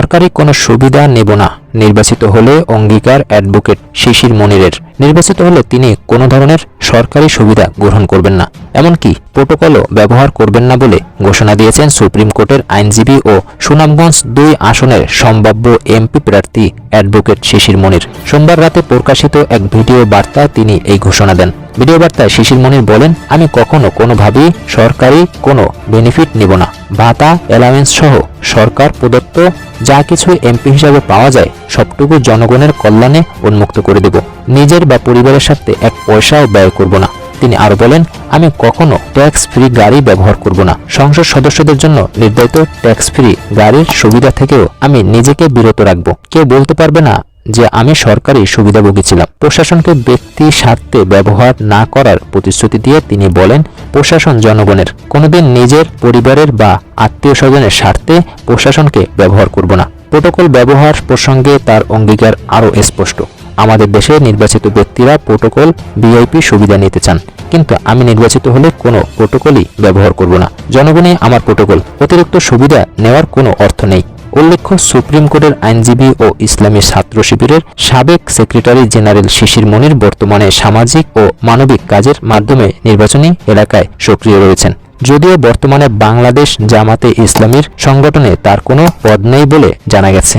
সরকারি কোনো সুবিধা নেব না। নির্বাচিত হলে অঙ্গীকার অ্যাডভোকেট শিশির মনিরের। নির্বাচিত হলে তিনি কোনো ধরনের সরকারি সুবিধা গ্রহণ করবেন না। এমনকি প্রোটোকলও ব্যবহার করবেন না বলে ঘোষণা দিয়েছেন সুপ্রিম কোর্টের আইনজীবী ও সুনামগঞ্জ দুই আসনের সম্ভাব্য এমপি প্রার্থী অ্যাডভোকেট শিশির মনির। সোমবার রাতে প্রকাশিত এক ভিডিও বার্তায় তিনি এই ঘোষণা দেন। ভিডিও বার্তায় শিশির মনির বলেন, আমি কখনো কোনোভাবেই সরকারি কোনো বেনিফিট নিব না। ভাতা, অ্যালাওয়েন্স সহ সরকার প্রদত্ত যা কিছু এমপি হিসাবে পাওয়া যায় সবটুকু জনগণের কল্যাণে উন্মুক্ত করে দেব। নিজের বা পরিবারের স্বার্থে এক পয়সাও ব্যয় করব না। তিনি আরও বলেন, আমি কখনো ট্যাক্স ফ্রি গাড়ি ব্যবহার করব না। সংসদ সদস্যদের জন্য নির্ধারিত ট্যাক্স ফ্রি গাড়ির সুবিধা থেকেও আমি নিজেকে বিরত রাখব। কেউ বলতে পারবে না যে আমি সরকারি সুবিধাভোগী ছিলাম। প্রশাসনকে ব্যক্তি স্বার্থে ব্যবহার না করার প্রতিশ্রুতি দিয়ে তিনি বলেন, প্রশাসন জনগণের, কোনোদিন নিজের পরিবারের বা আত্মীয় স্বজনের স্বার্থে প্রশাসনকে ব্যবহার করব না। প্রোটোকল ব্যবহার প্রসঙ্গে তার অঙ্গীকার আরও স্পষ্ট। আমাদের দেশে নির্বাচিত ব্যক্তিরা প্রোটোকল ভিআইপি সুবিধা নিতে চান, কিন্তু আমি নির্বাচিত হলে কোনো প্রোটোকলই ব্যবহার করব না। জনগণই আমার প্রোটোকল অতিরিক্ত সুবিধা নেওয়ার কোনো অর্থ নেই। উল্লেখ্য, সুপ্রিম কোর্টের আইনজীবী ও ইসলামী ছাত্র শিবিরের সাবেক সেক্রেটারি জেনারেল শিশির মনির বর্তমানে সামাজিক ও মানবিক কাজের মাধ্যমে নির্বাচনী এলাকায় সক্রিয় রয়েছেন। যদিও বর্তমানে বাংলাদেশ জামাতে ইসলামীর সংগঠনে তার কোনো পদ নেই বলে জানা গেছে।